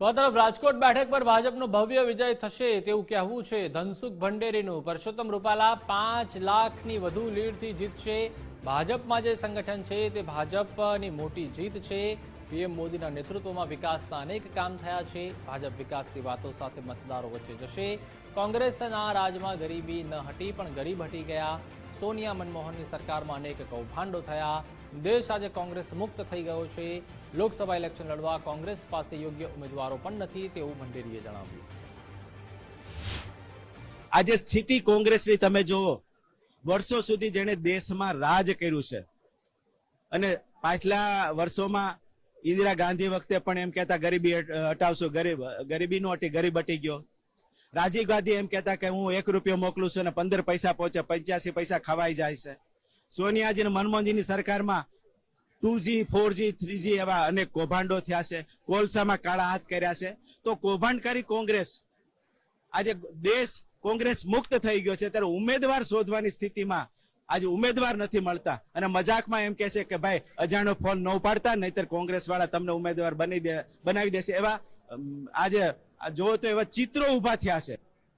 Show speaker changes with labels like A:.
A: તો આ તરફ રાજકોટ બેઠક પર ભાજપનો ભવ્ય વિજય થશે તેવું કહેવું છે. ધનસુખ ભંડેરીનું પરસોત્તમ રૂપાલા પાંચ લાખની વધુ લીડથી જીતશે. ભાજપમાં જે સંગઠન છે તે ભાજપની મોટી જીત છે. પીએમ મોદીના નેતૃત્વમાં વિકાસના અનેક કામ થયા છે. ભાજપ વિકાસની વાતો સાથે મતદારો વચ્ચે જશે. કોંગ્રેસના રાજમાં ગરીબી ન હટી પણ ગરીબ હટી ગયા. સોનિયા મનમોહનની સરકારમાં અનેક કૌભાંડો થયા. દેશ આજે કોંગ્રેસ મુક્ત થઈ ગયો છે. લોકસભા ઇલેક્શન લડવા કોંગ્રેસ પાસે યોગ્ય ઉમેદવારો પણ નથી તેવું ભંડેરીએ જણાવ્યું.
B: આજે સ્થિતિ કોંગ્રેસની તમે જુઓ. વર્ષો સુધી જેણે દેશમાં રાજ કર્યું છે. અને પાછલા વર્ષોમાં ઇન્દિરા ગાંધી વખતે પણ એમ કહેતા, ગરીબી હટાવશો હટાવશું, ગરીબ ગરીબી નો હટી ગરીબ હટી ગયો. રાજીવ ગાંધી એમ કહેતા કે હું એક રૂપિયો મોકલું છું અને પંદર પૈસા પહોંચે, પંચ્યાસી પૈસા ખવાઈ જાય છે. સોનિયાજી અને મનમોહનજીની સરકારમાં two G four G three G એવા અનેક કૌભાંડો થયા છે. કોલસામાં કાળા હાથ કર્યા છે. તો કૌભાંડકારી કોંગ્રેસ. આજે દેશ કોંગ્રેસ મુક્ત થઈ ગયો છે. ત્યારે ઉમેદવાર શોધવાની સ્થિતિમાં આજે ઉમેદવાર નથી મળતા. અને મજાકમાં એમ કહે છે કે ભાઈ અજાણો ફોન ન ઉપાડતા, નહીતર કોંગ્રેસ વાળા તમને ઉમેદવાર બની દે, બનાવી દેશે. એવા આજે જોવો તો એવા ચિત્રો ઊભા થયા છે.